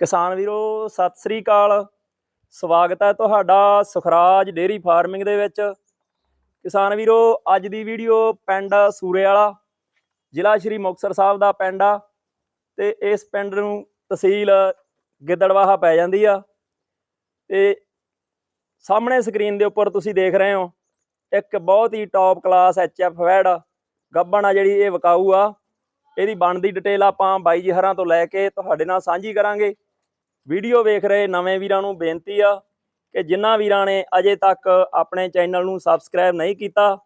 ਕਿਸਾਨ ਵੀਰੋ, ਸਤਿ ਸ੍ਰੀ ਅਕਾਲ। ਸਵਾਗਤ ਹੈ ਤੁਹਾਡਾ ਸੁਖਰਾਜ ਡੇਰੀ ਫਾਰਮਿੰਗ ਦੇ ਵਿੱਚ। ਕਿਸਾਨ ਵੀਰੋ, ਅੱਜ ਦੀ ਵੀਡੀਓ ਪਿੰਡ ਸੂਰੇ ਵਾਲਾ ਜ਼ਿਲ੍ਹਾ ਸ਼੍ਰੀ ਮੁਕਤਸਰ ਸਾਹਿਬ ਦਾ ਪਿੰਡ ਆ ਤੇ ਇਸ ਪਿੰਡ ਨੂੰ ਤਹਿਸੀਲ ਗਿੱਦੜਵਾਹਾ ਪੈ ਜਾਂਦੀ ਆ। ਤੇ ਸਾਹਮਣੇ ਸਕਰੀਨ ਦੇ ਉੱਪਰ ਤੁਸੀਂ ਦੇਖ ਰਹੇ ਹੋ, ਇੱਕ ਬਹੁਤ ਹੀ ਟੌਪ ਕਲਾਸ ਐਚਐਫ ਵੈਡ ਗੱਬਣ ਆ ਜਿਹੜੀ ਇਹ ਵਿਕਾਊ ਆ। ਇਹਦੀ ਬਣਦੀ ਡਿਟੇਲ ਆਪਾਂ ਬਾਈ ਜੀ ਹਰਾਂ ਤੋਂ ਲੈ ਕੇ ਤੁਹਾਡੇ ਨਾਲ ਸਾਂਝੀ ਕਰਾਂਗੇ। ਵੀਡੀਓ ਵੇਖ ਰਹੇ ਨਵੇਂ ਵੀਰਾਂ ਨੂੰ ਬੇਨਤੀ ਆ ਕਿ ਜਿਨ੍ਹਾਂ ਵੀਰਾਂ ਨੇ ਅਜੇ ਤੱਕ ਆਪਣੇ ਚੈਨਲ ਨੂੰ ਸਬਸਕ੍ਰਾਈਬ ਨਹੀਂ ਕੀਤਾ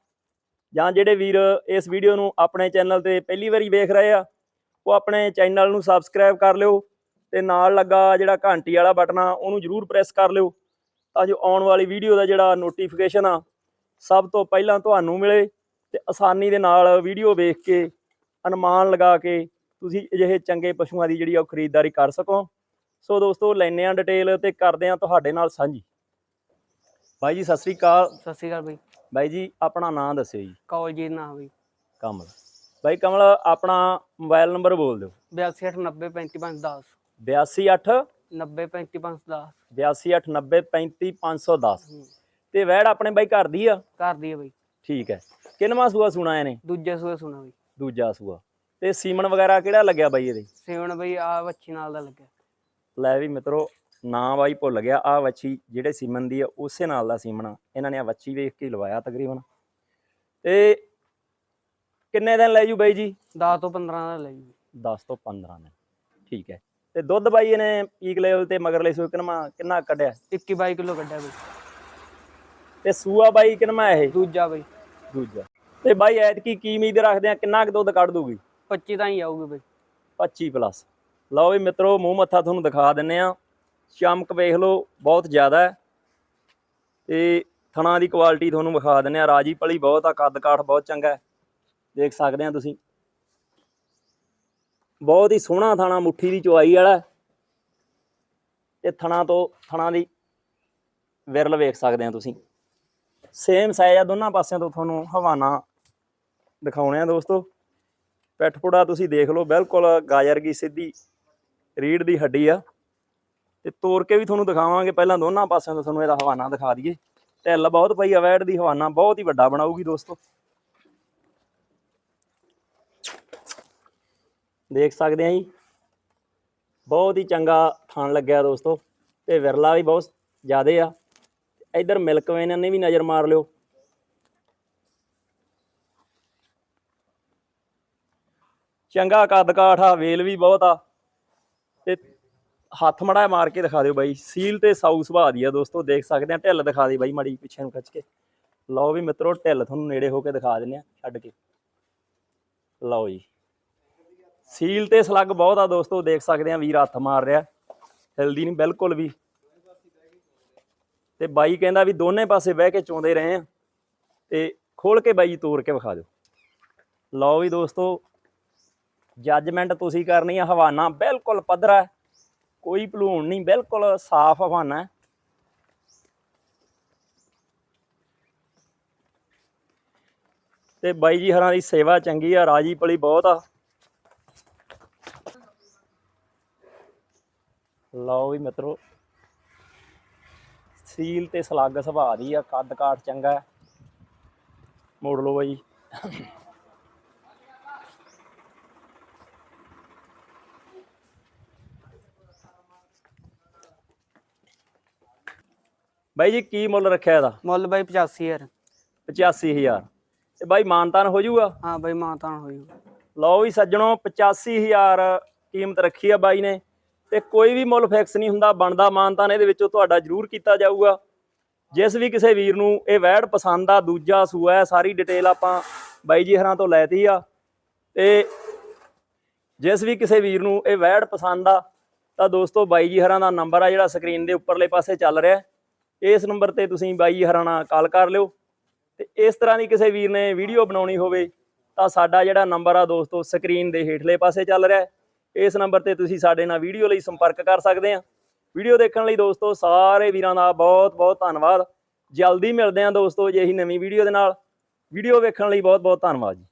ਜਾਂ ਜਿਹੜੇ ਵੀਰ ਇਸ ਵੀਡੀਓ ਨੂੰ ਆਪਣੇ ਚੈਨਲ ਤੇ ਪਹਿਲੀ ਵਾਰੀ ਵੇਖ ਰਹੇ ਆ, ਉਹ ਆਪਣੇ ਚੈਨਲ ਨੂੰ ਸਬਸਕ੍ਰਾਈਬ ਕਰ ਲਿਓ ਤੇ ਨਾਲ ਲੱਗਾ ਜਿਹੜਾ ਘੰਟੀ ਵਾਲਾ ਬਟਨ ਆ, ਉਹਨੂੰ ਜਰੂਰ ਪ੍ਰੈਸ ਕਰ ਲਿਓ ਤਾਂ ਜੋ ਆਉਣ ਵਾਲੀ ਵੀਡੀਓ ਦਾ ਜਿਹੜਾ ਨੋਟੀਫਿਕੇਸ਼ਨ ਆ, ਸਭ ਤੋਂ ਪਹਿਲਾਂ ਤੁਹਾਨੂੰ ਮਿਲੇ ਤੇ ਆਸਾਨੀ ਦੇ ਨਾਲ ਵੀਡੀਓ ਵੇਖ ਕੇ ਅਨੁਮਾਨ ਲਗਾ ਕੇ ਤੁਸੀਂ ਅਜਿਹੇ ਚੰਗੇ ਪਸ਼ੂਆਂ ਦੀ ਜਿਹੜੀ ਆ ਉਹ ਖਰੀਦਦਾਰੀ ਕਰ ਸਕੋ। ਸੋ ਦੋਸਤੋ ਲੈਨੇ ਆ ਡਿਟੇਲ ਤੇ ਕਰਦੇ ਆ ਤੁਹਾਡੇ ਨਾਲ ਸਾਂਝੀ। ਬਾਈ ਜੀ ਸਤਿ ਸ੍ਰੀ ਅਕਾਲ। ਸਤਿ ਸ਼੍ਰੀ ਅਕਾਲ ਬਈ। ਬਾਈ ਜੀ ਆਪਣਾ ਨਾਮ ਦੱਸਿਓ ਜੀ। ਕਾਲਜ ਨਾ ਬਈ। ਕਮਲ। ਬਾਈ ਕਮਲ ਆਪਣਾ ਮੋਬਾਈਲ ਨੰਬਰ ਬੋਲ ਦਿਓ। 8289055510 8289 903510 8289035510 ਤੇ ਵੈੜ ਆਪਣੇ ਬਾਈ ਘਰ ਦੀ ਆ? ਘਰ ਦੀ ਹੈ ਬਈ। ਠੀਕ ਹੈ। ਕਿੰਨਵਾਂ ਸੂਆ ਸੁਣਾ ਇਹਨੇ? ਦੂਜੇ ਸੂਏ ਸੁਣਾ ਬਈ। ਦੂਜਾ ਸੂਆ। ਤੇ ਸੀਮਨ ਵਗੈਰਾ ਕਿਹੜਾ ਲੱਗਿਆ ਬਾਈ ਇਹਦੇ? ਸੇਵਣ ਬਈ ਆ ਵੱਛੀ ਨਾਲ ਦਾ ਲੱਗਿਆ। ਲੈ ਵੀ ਮਿੱਤਰੋ ਨਾਂ ਬਾਈ ਭੁੱਲ ਗਿਆ ਆ ਵੱਛੀ ਜਿਹੜੇ ਸੀਮਨ ਦੀ ਆ ਉਸੇ ਨਾਲ ਦਾ ਸੀਮਨ ਆ। ਇਹਨਾਂ ਨੇ ਆ ਵੱਛੀ ਵੇਖ ਕੇ ਲਵਾਇਆ ਤਕਰੀਬਨ। ਤੇ ਕਿੰਨੇ ਦਿਨ ਲੈ ਜੂ ਬਾਈ ਜੀ? 10 ਤੋਂ 15 ਦਾ ਲੈ ਜੀ। 10 ਤੋਂ 15 ਦਿਨ ਠੀਕ ਹੈ। ਤੇ ਦੁੱਧ ਬਾਈ ਇਹਨੇ ਪੀਕ ਲੈਵਲ ਤੇ ਮਗਰਲੇ ਸੂਏ ਕਿੰਨਾ ਕਿੰਨਾ ਕੱਢਿਆ? 21 22 ਕਿਲੋ ਕੱਢਿਆ ਬਈ। ਤੇ ਸੂਆ ਬਾਈ ਕਿੰਨਾ ਇਹ? ਦੂਜਾ ਬਈ। ਦੂਜਾ। ਤੇ ਬਾਈ ਐਤਕੀ ਕੀ ਉਮੀਦ ਰੱਖਦੇ ਆ ਕਿੰਨਾ ਕੁ ਦੁੱਧ ਕੱਢ ਦੂਗੀ? 25 ਤਾਂ ਹੀ ਆਊਗੀ ਬਈ। 25 ਪਲੱਸ ਲਓ ਵੀ ਮਿੱਤਰੋ, ਮੂੰਹ ਮੱਥਾ ਤੁਹਾਨੂੰ ਦਿਖਾ ਦਿੰਨੇ ਆ। ਚਮਕ ਵੇਖ ਲਓ, ਬਹੁਤ ਜ਼ਿਆਦਾ ਹੈ। ਤੇ ਥਣਾ ਦੀ ਕੁਆਲਿਟੀ ਤੁਹਾਨੂੰ ਵਿਖਾ ਦਿੰਨੇ ਆ। ਰਾਜੀ ਪਲੀ ਬਹੁਤ ਆ, ਕੱਦ ਕਾਠ ਬਹੁਤ ਚੰਗਾ ਦੇਖ ਸਕਦੇ ਆ ਤੁਸੀਂ। ਬਹੁਤ ਹੀ ਸੋਹਣਾ ਥਾਣਾ, ਮੁੱਠੀ ਦੀ ਚੁਆਈ ਵਾਲਾ ਹੈ। ਤੇ ਥਣਾ ਤੋਂ, ਥਣਾ ਦੀ ਵਿਰਲ ਵੇਖ ਸਕਦੇ ਆ ਤੁਸੀਂ। ਸੇਮ ਸਾਈਜ਼ ਆ ਦੋਨਾਂ ਪਾਸਿਆਂ ਤੋਂ ਤੁਹਾਨੂੰ ਹਵਾਨਾ ਦਿਖਾਉਣੇ ਆ ਦੋਸਤੋ। ਪਿੱਠਪੁੜਾ ਤੁਸੀਂ ਦੇਖ ਲਓ, ਬਿਲਕੁਲ ਗਾਜਰ ਕੀ ਸਿੱਧੀ ਰੀੜ ਦੀ ਹੱਡੀ ਆ। ਤੇ ਤੋੜ ਕੇ ਵੀ ਤੁਹਾਨੂੰ ਦਿਖਾਵਾਂਗੇ ਪਹਿਲਾਂ ਦੋਨਾਂ ਪਾਸਿਆਂ ਤੋਂ ਤੁਹਾਨੂੰ ਇਹਦਾ ਹਵਾਨਾ ਦਿਖਾ ਦਈਏ। ਢਿੱਲ ਬਹੁਤ ਪਈ ਆ, ਵੈੜ ਦੀ ਹਵਾਨਾ ਬਹੁਤ ਹੀ ਵੱਡਾ ਬਣਾਊਗੀ ਦੋਸਤੋ। ਦੇਖ ਸਕਦੇ ਆ ਜੀ। ਬਹੁਤ ਹੀ ਚੰਗਾ ਥਣ ਲੱਗਿਆ ਦੋਸਤੋ। ਤੇ ਵਿਰਲਾ ਵੀ ਬਹੁਤ ਜ਼ਿਆਦੇ ਆ। ਇੱਧਰ ਮਿਲਕ ਵੇਨ ਨੇ ਵੀ ਨਜ਼ਰ ਮਾਰ ਲਿਓ। ਚੰਗਾ ਕੱਦ ਕਾਠ ਆ, ਵੇਲ ਵੀ ਬਹੁਤ ਆ। ਤੇ ਹੱਥ ਮੜਾ ਮਾਰ ਕੇ ਦਿਖਾ ਦਿਓ ਬਾਈ। ਸੀਲ ਤੇ ਸਾਊ ਸੁਭਾਅ ਦੀ ਆ ਦੋਸਤੋ, ਦੇਖ ਸਕਦੇ ਆ, ਢਿੱਲ ਦਿਖਾ ਦੇ ਬਾਈ ਮਾੜੀ ਪਿੱਛੇ ਨੂੰ ਖਿੱਚ ਕੇ। ਲਓ ਵੀ ਮਿੱਤਰੋ, ਢਿੱਲ ਤੁਹਾਨੂੰ ਨੇੜੇ ਹੋ ਕੇ ਦਿਖਾ ਦਿੰਨੇ ਆ, ਛੱਡ ਕੇ। ਲਓ ਜੀ। ਸੀਲ ਤੇ ਸਲੱਗ ਬਹੁਤ ਆ ਦੋਸਤੋ, ਦੇਖ ਸਕਦੇ ਆ ਵੀਰ ਹੱਥ ਮਾਰ ਰਿਹਾ। ਹਿਲਦੀ ਨਹੀਂ, ਬਿਲਕੁਲ ਵੀ। ਤੇ ਬਾਈ ਕਹਿੰਦਾ ਵੀ ਦੋਨੇ ਪਾਸੇ ਬਹਿ ਕੇ ਚੋਂਦੇ ਰਹੇ ਆ। ਤੇ ਖੋਲ ਕੇ ਬਾਈ ਤੋੜ ਕੇ ਵਿਖਾ ਦਿਓ। ਲਓ ਵੀ ਦੋਸਤੋ ਜੱਜਮੈਂਟ ਤੁਸੀਂ ਕਰਨੀ ਆ, ਹਵਾਨਾ ਬਿਲਕੁਲ ਪੱਧਰਾ ਕੋਈ ਭਲੂਣ ਨਹੀਂ, ਬਿਲਕੁਲ ਸਾਫ਼ ਹਵਾਨਾ ਹੈ। ਤੇ ਬਾਈ ਜੀ ਹਰਾਂ ਦੀ ਸੇਵਾ ਚੰਗੀ ਆ, ਰਾਜੀ ਪਲੀ ਬਹੁਤ ਆ। ਲਓ ਵੀ ਮਿੱਤਰੋ, ਸੀਲ ਤੇ ਸਲੱਗ ਸੁਭਾਅ ਦੀ ਆ ਕੱਦ ਕਾਠ ਚੰਗਾ ਹੈ। ਮੋੜ ਲਓ ਬਾਈ। ਬਾਈ ਜੀ ਕੀ ਮੁੱਲ ਰੱਖਿਆ ਇਹਦਾ? ਮੁੱਲ ਬਈ 85000 85000 ਤੇ ਬਾਈ ਮਾਨਤਾਨ ਹੋ ਜਾਊਗਾ? ਹਾਂ ਬਈ ਮਾਤਾਨ ਹੋਈ ਲਓ ਵੀ ਸੱਜਣੋ 85000 ਕੀਮਤ ਰੱਖੀ ਆ ਬਾਈ ਨੇ। ਤੇ ਕੋਈ ਵੀ ਮੁੱਲ ਫਿਕਸ ਨਹੀਂ ਹੁੰਦਾ ਬਣਦਾ ਮਾਨਤਾਨ ਇਹਦੇ ਵਿੱਚੋਂ ਤੁਹਾਡਾ ਜ਼ਰੂਰ ਕੀਤਾ ਜਾਊਗਾ। ਜਿਸ ਵੀ ਕਿਸੇ ਵੀਰ ਨੂੰ ਇਹ ਵੈੜ ਪਸੰਦ ਆ ਦੂਜਾ ਸੂਆ ਹੈ ਸਾਰੀ ਡਿਟੇਲ ਆਪਾਂ ਬਾਈ ਜੀ ਹਰਾਂ ਤੋਂ ਲੈਤੀ ਆ। ਤੇ ਜਿਸ ਵੀ ਕਿਸੇ ਵੀਰ ਨੂੰ ਇਹ ਵੈੜ ਪਸੰਦ ਆ ਤਾਂ ਦੋਸਤੋ ਬਾਈ ਜੀ ਹਰਾਂ ਦਾ ਨੰਬਰ ਆ ਜਿਹੜਾ ਸਕਰੀਨ ਦੇ ਉੱਪਰਲੇ ਪਾਸੇ ਚੱਲ ਰਿਹਾ। ਹੈ। ਇਸ ਨੰਬਰ ਤੇ ਤੁਸੀਂ ਬਾਈ ਹਰਾਣਾ ਕਾਲ ਕਰ ਲਿਓ ਤੇ ਇਸ ਤਰ੍ਹਾਂ ਦੀ ਕਿਸੇ ਵੀਰ ਨੇ ਵੀਡੀਓ ਬਣਾਉਣੀ ਹੋਵੇ ਤਾਂ ਸਾਡਾ ਜਿਹੜਾ ਨੰਬਰ ਆ ਦੋਸਤੋ ਸਕਰੀਨ ਦੇ ਹੇਠਲੇ ਪਾਸੇ ਚੱਲ ਰਿਹਾ ਇਸ ਨੰਬਰ ਤੇ ਤੁਸੀਂ ਸਾਡੇ ਨਾਲ ਵੀਡੀਓ ਲਈ ਸੰਪਰਕ ਕਰ ਸਕਦੇ ਆ। ਵੀਡੀਓ ਦੇਖਣ ਲਈ ਦੋਸਤੋ ਸਾਰੇ ਵੀਰਾਂ ਦਾ ਬਹੁਤ ਬਹੁਤ ਧੰਨਵਾਦ। ਜਲਦੀ ਮਿਲਦੇ ਆ ਦੋਸਤੋ ਜੇ ਇਹੀ ਨਵੀਂ ਵੀਡੀਓ ਦੇ ਨਾਲ। ਵੀਡੀਓ ਵੇਖਣ ਲਈ ਬਹੁਤ ਬਹੁਤ ਧੰਨਵਾਦ ਜੀ।